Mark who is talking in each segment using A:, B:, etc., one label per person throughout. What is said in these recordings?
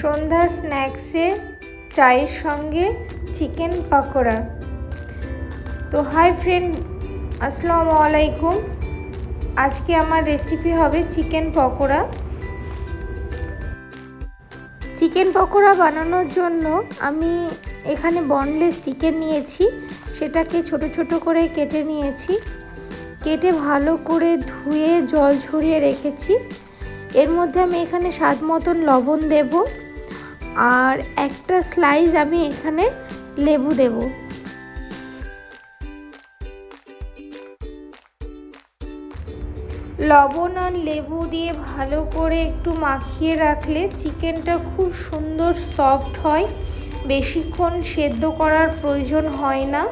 A: সন্ধ্যা স্ন্যাক্সে চায়ের সঙ্গে চিকেন পকোড়া। তো হাই ফ্রেন্ড, আসসালামু আলাইকুম। আজকে আমার রেসিপি হবে চিকেন পকোড়া। চিকেন পকোড়া বানানোর জন্য আমি এখানে বনলেস চিকেন নিয়েছি। সেটাকে ছোট ছোট করে কেটে নিয়েছি। কেটে ভালো করে ধুয়ে জল ঝরিয়ে রেখেছি। এর মধ্যে আমি এখানে স্বাদ মতন লবণ দেব। আর একটা স্লাইস আমি এখানে লেবু দেব। লবণ আর লেবু দিয়ে ভালো করে একটু মাখিয়ে রাখলে চিকেনটা খুব সুন্দর সফট হয়। বেশিক্ষণ সেদ্ধ করার প্রয়োজন হয় না।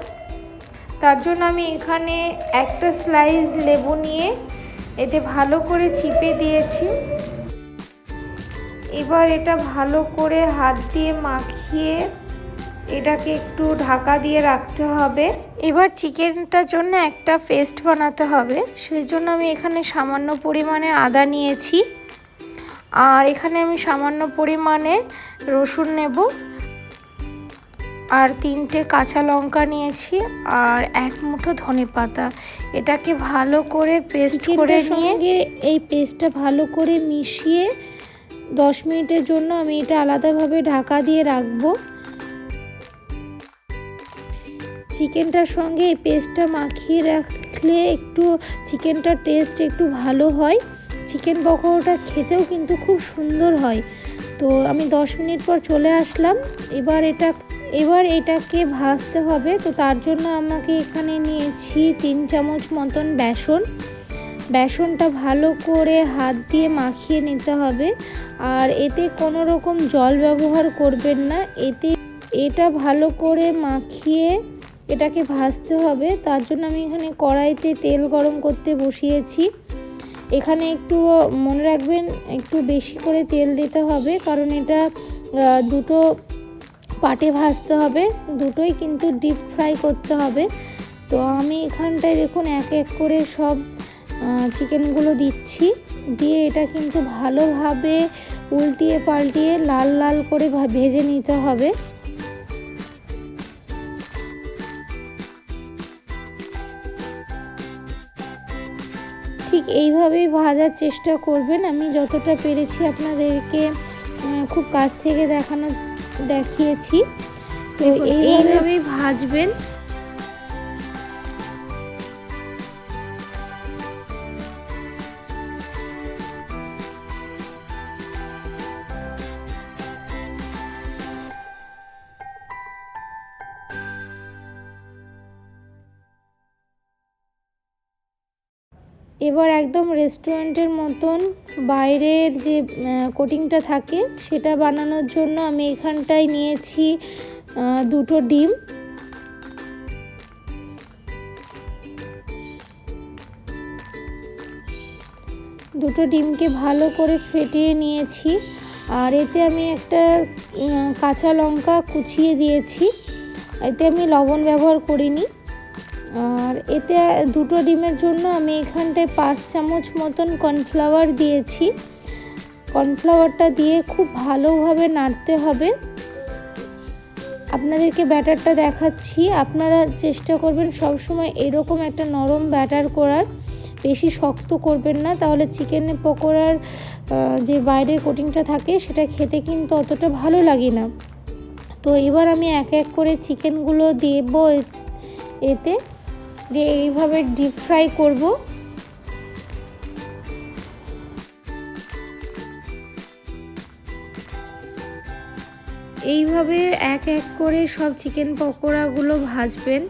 A: তার জন্য আমি এখানে একটা স্লাইস লেবু নিয়ে এতে ভালো করে চিপে দিয়েছি। এবার এটা ভালো করে হাত দিয়ে মাখিয়ে এটাকে একটু ঢাকা দিয়ে রাখতে হবে। এবার চিকেনটার জন্য একটা পেস্ট বানাতে হবে। সেই জন্য আমি এখানে সামান্য পরিমাণে আদা নিয়েছি। আর এখানে আমি সামান্য পরিমাণে রসুন নেব। আর তিনটে কাঁচা লঙ্কা নিয়েছি আর এক মুঠো ধনে পাতা। এটাকে ভালো করে পেস্ট করে নিয়ে এই পেস্টটা ভালো করে মিশিয়ে দশ মিনিটের জন্য আমি এটা আলাদাভাবে ঢাকা দিয়ে রাখব। চিকেনটার সঙ্গে এই পেস্টটা মাখিয়ে রাখলে একটু চিকেনটার টেস্ট একটু ভালো হয়। চিকেন পকোড়াটা খেতেও কিন্তু খুব সুন্দর হয়। তো আমি দশ মিনিট পর চলে আসলাম। এবার এটা, এবার এটাকে ভাজতে হবে। তো তার জন্য আমাকে এখানে নিয়েছি তিন চামচ মতন বেসন। বেসনটা ভালো করে হাত দিয়ে মাখিয়ে নিতে হবে। আর এতে কোনো রকম জল ব্যবহার করবেন না। এতে এটা ভালো করে মাখিয়ে এটাকে ভাজতে হবে। তার জন্য আমি এখানে কড়াইতে তেল গরম করতে বসিয়েছি। এখানে একটু মনে রাখবেন, একটু বেশি করে তেল দিতে হবে। কারণ এটা দুটো পাটে ভাজতে হবে। দুটোই কিন্তু ডিপ ফ্রাই করতে হবে। তো আমি এখানটায় দেখুন, এক এক করে সব চিকেনগুলো দিচ্ছি। দিয়ে এটা কিন্তু ভালোভাবে উল্টিয়ে পাল্টিয়ে লাল লাল করে ভেজে নিতে হবে। ঠিক এইভাবেই ভাজার চেষ্টা করবেন। আমি যতটা পেরেছি আপনাদেরকে খুব কাছ থেকে দেখানো দেখিয়েছি। তো এইভাবেই ভাজবেন। এবার একদম রেস্টুরেন্টের মতন বাইরের যে কোটিংটা থাকে সেটা বানানোর জন্য আমি এখানটায় নিয়েছি দুটো ডিম। দুটো ডিমকে ভালো করে ফেটিয়ে নিয়েছি। আর এতে আমি একটা কাঁচা লঙ্কা কুচিয়ে দিয়েছি। এতে আমি লবণ ব্যবহার করিনি। আর এতে দুটো ডিমের জন্য আমি এখানটায় পাঁচ চামচ মতন কর্নফ্লাওয়ার দিয়েছি। কর্নফ্লাওয়ারটা দিয়ে খুব ভালোভাবে নাড়তে হবে। আপনাদেরকে ব্যাটারটা দেখাচ্ছি। আপনারা চেষ্টা করবেন সবসময় এরকম একটা নরম ব্যাটার করার। বেশি শক্ত করবেন না, তাহলে চিকেনের পকোড়ার যে বাইরের কোটিংটা থাকে, সেটা খেতে কিন্তু অতটা ভালো লাগে না। তো এবার আমি এক এক করে চিকেনগুলো দেবো এতে। দিয়ে এইভাবে ডিপ ফ্রাই করব। এইভাবে এক এক করে সব চিকেন পকোড়াগুলো ভাজবেন।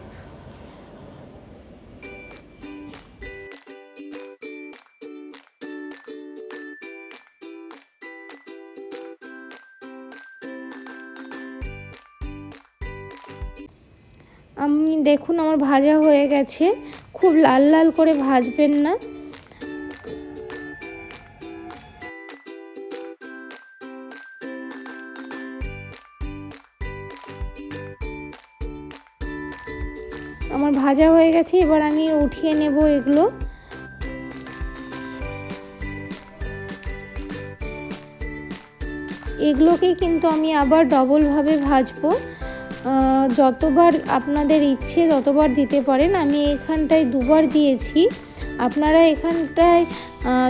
A: আমি, দেখুন, আমার ভাজা হয়ে গেছে। খুব লাল লাল করে ভাজবেন না। আমার ভাজা হয়ে গেছে, এবার আমি উঠিয়ে নেব এগুলো। এগুলোকে কিন্তু আমি আবার ডবলভাবে ভাজবো। যতবার আপনাদের ইচ্ছে ততবার দিতে পারেন, আমি এখানটায় দুবার দিয়েছি। আপনারা এখানটায়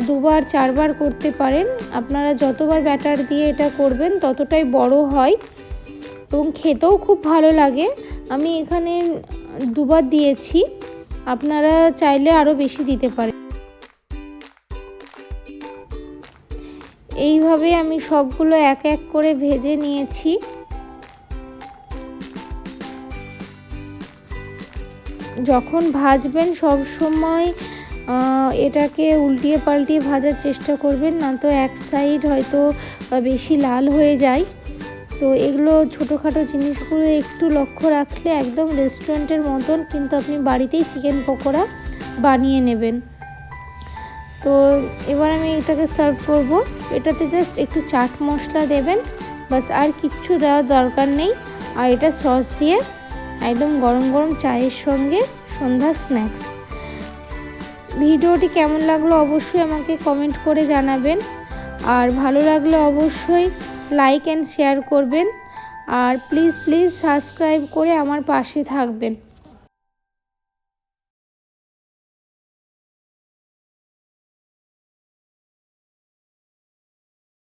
A: দুবার, চারবার করতে পারেন। আপনারা যতবার ব্যাটার দিয়ে এটা করবেন, ততটাই বড় হয় এবং খেতেও খুব ভালো লাগে। আমি এখানে দুবার দিয়েছি। আপনারা চাইলে আরও বেশি দিতে পারেন। এইভাবে আমি সবগুলো এক এক করে ভেজে নিয়েছি। যখন ভাজবেন সব সময় এটাকে উল্টিয়ে পাল্টিয়ে ভাজার চেষ্টা করবেন, না তো এক সাইড হয়তো বেশি লাল হয়ে যায়। তো এগুলো ছোটোখাটো জিনিসগুলো একটু লক্ষ্য রাখলে একদম রেস্টুরেন্টের মতন কিন্তু আপনি বাড়িতেই চিকেন পকোড়া বানিয়ে নেবেন। তো এবার আমি এটাকে সার্ভ করব। এটাতে জাস্ট একটু চাট মশলা দেবেন বাস আর কিচ্ছু দেওয়ার দরকার নেই। আর এটা সস দিয়ে একদম গরম গরম চায়ের সঙ্গে সন্ধ্যা স্ন্যাক্স। ভিডিওটি কেমন লাগল অবশ্যই আমাকে কমেন্ট করে জানাবেন। আর ভালো লাগলে অবশ্যই লাইক অ্যান্ড শেয়ার করবেন। আর প্লিজ প্লিজ সাবস্ক্রাইব করে আমার পাশে থাকবেন।